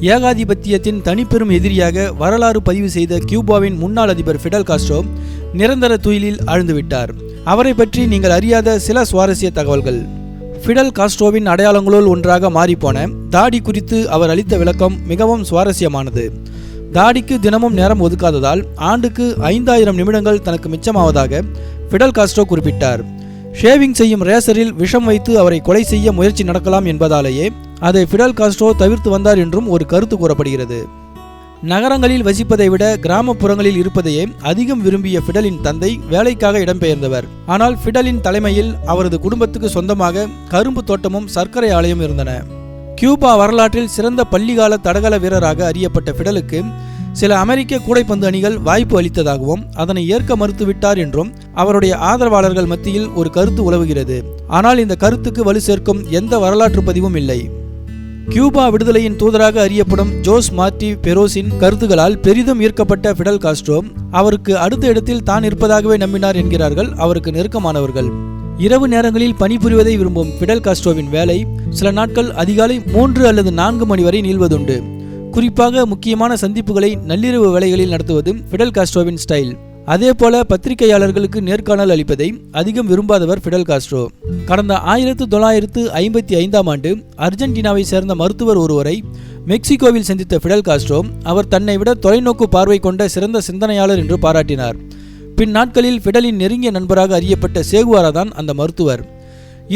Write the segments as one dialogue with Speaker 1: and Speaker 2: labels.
Speaker 1: ஏகாதிபத்தியத்தின் தனிப்பெரும் எதிரியாக வரலாறு பதிவு செய்த கியூபாவின் முன்னாள் அதிபர் ஃபிடல் காஸ்ட்ரோ நிரந்தர துயிலில் ஆழ்ந்துவிட்டார் அவரை பற்றி நீங்கள் அறியாத சில சுவாரஸ்ய தகவல்கள். ஃபிடல் காஸ்ட்ரோவின் அடையாளங்களுள் ஒன்றாக மாறிப்போன தாடி குறித்து அவர் அளித்த விளக்கம் மிகவும் சுவாரஸ்யமானது. தாடிக்கு தினமும் நேரம் ஒதுக்காததால் ஆண்டுக்கு ஐந்தாயிரம் நிமிடங்கள் தனக்கு மிச்சமாவதாக ஃபிடல் காஸ்ட்ரோ குறிப்பிட்டார். ஷேவிங் செய்யும் ரேசரில் விஷம் வைத்து அவரை கொலை செய்ய முயற்சி நடக்கலாம் என்பதாலேயே அதை ஃபிடல் காஸ்ட்ரோ தவிர்த்து வந்தார் என்றும் ஒரு கருத்து கூறப்படுகிறது. நகரங்களில் வசிப்பதை விட கிராமப்புறங்களில் இருப்பதையே அதிகம் விரும்பிய ஃபிடலின் தந்தை வேலைக்காக இடம்பெயர்ந்தவர். ஆனால் ஃபிடலின் தலைமையில் அவரது குடும்பத்துக்கு சொந்தமாக கரும்பு தோட்டமும் சர்க்கரை ஆலையும் இருந்தன. கியூபா வரலாற்றில் சிறந்த பள்ளிகால தடகள வீரராக அறியப்பட்ட ஃபிடலுக்கு சில அமெரிக்க கூடைப்பந்து அணிகள் வாய்ப்பு அளித்ததாகவும் அதனை ஏற்க மறுத்துவிட்டார் என்றும் அவருடைய ஆதரவாளர்கள் மத்தியில் ஒரு கருத்து உலவுகிறது. ஆனால் இந்த கருத்துக்கு வலு சேர்க்கும் எந்த வரலாற்று பதிவும் இல்லை. கியூபா விடுதலையின் தூதராக அறியப்படும் ஜோஸ் மார்டி பெரோசின் கருத்துகளால் பெரிதும் ஈர்க்கப்பட்ட ஃபிடல் காஸ்ட்ரோ அவருக்கு அடுத்த இடத்தில் தான் இருப்பதாகவே நம்பினார் என்கிறார்கள் அவருக்கு நெருக்கமானவர்கள். இரவு நேரங்களில் பணிபுரிவதை விரும்பும் பிடல் காஸ்ட்ரோவின் வேலை சில நாட்கள் அதிகாலை மூன்று அல்லது நான்கு மணி வரை நீள்வதுண்டு. குறிப்பாக முக்கியமான சந்திப்புகளை நள்ளிரவு வேலைகளில் நடத்துவது பிடல் காஸ்ட்ரோவின் ஸ்டைல். அதே போல பத்திரிகையாளர்களுக்கு நேர்காணல் அளிப்பதை அதிகம் விரும்பாதவர் ஃபிடல் காஸ்ட்ரோ. கடந்த ஆயிரத்து தொள்ளாயிரத்து ஐம்பத்தி ஐந்தாம் ஆண்டு அர்ஜென்டினாவை சேர்ந்த மருத்துவர் ஒருவரை மெக்சிகோவில் சந்தித்த ஃபிடல் காஸ்ட்ரோ அவர் தன்னை விட தொலைநோக்கு பார்வை கொண்ட சிறந்த சிந்தனையாளர் என்று பாராட்டினார். பின் நாட்களில் ஃபிடலின் நெருங்கிய நண்பராக அறியப்பட்ட சேகுவாரா தான் அந்த மருத்துவர்.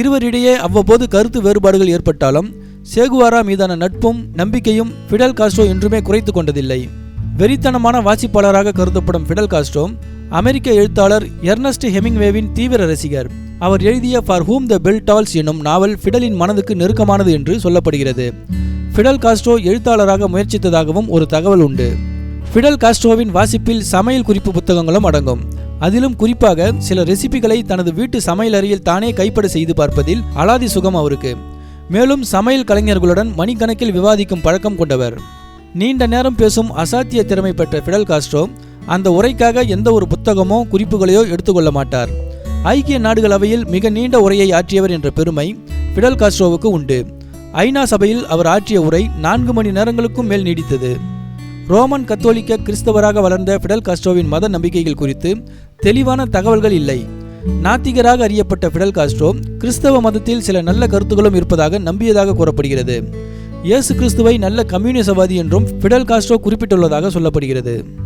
Speaker 1: இருவரிடையே அவ்வப்போது கருத்து வேறுபாடுகள் ஏற்பட்டாலும் சேகுவாரா மீதான நட்பும் நம்பிக்கையும் ஃபிடல் காஸ்ட்ரோ என்றுமே குறைத்து கொண்டதில்லை. வெறித்தனமான வாசிப்பாளராக கருதப்படும் ஃபிடல் காஸ்ட்ரோ அமெரிக்க எழுத்தாளர் எர்னஸ்ட் ஹெமிங்வேவின் தீவிர ரசிகர். அவர் எழுதிய for whom the bell tolls என்னும் நாவல் ஃபிடலின் மனதுக்கு நெருக்கமானது என்று சொல்லப்படுகிறது. ஃபிடல் காஸ்ட்ரோ எழுத்தாளராக முயற்சித்ததாகவும் ஒரு தகவல் உண்டு. ஃபிடல் காஸ்ட்ரோவின் வாசிப்பில் சமையல் குறிப்பு புத்தகங்களும் அடங்கும். அதிலும் குறிப்பாக சில ரெசிபிகளை தனது வீட்டு சமையல் அறையில் தானே கைப்பட செய்து பார்ப்பதில் அலாதி சுகம் அவருக்கு. மேலும் சமையல் கலைஞர்களுடன் மணிக்கணக்கில் விவாதிக்கும் பழக்கம் கொண்டவர். நீண்ட நேரம் பேசும் அசாத்திய திறமை பெற்ற ஃபிடல் காஸ்ட்ரோ அந்த உரைக்காக எந்த ஒரு புத்தகமோ குறிப்புகளையோ எடுத்துக்கொள்ள மாட்டார். ஐக்கிய நாடுகள் அவையில் மிக நீண்ட உரையை ஆற்றியவர் என்ற பெருமை ஃபிடல் காஸ்ட்ரோவுக்கு உண்டு. ஐநா சபையில் அவர் ஆற்றிய உரை நான்கு மணி நேரங்களுக்கும் மேல் நீடித்தது. ரோமன் கத்தோலிக்க கிறிஸ்தவராக வளர்ந்த ஃபிடல் காஸ்ட்ரோவின் மத நம்பிக்கைகள் குறித்து தெளிவான தகவல்கள் இல்லை. நாத்திகராக அறியப்பட்ட ஃபிடல் காஸ்ட்ரோ கிறிஸ்தவ மதத்தில் சில நல்ல கருத்துக்களும் இருப்பதாக நம்பியதாக கூறப்படுகிறது. இயேசு கிறிஸ்துவை நல்ல கம்யூனிசவாதி என்றும் ஃபிடல் காஸ்ட்ரோ குறிப்பிட்டுள்ளதாக சொல்லப்படுகிறது.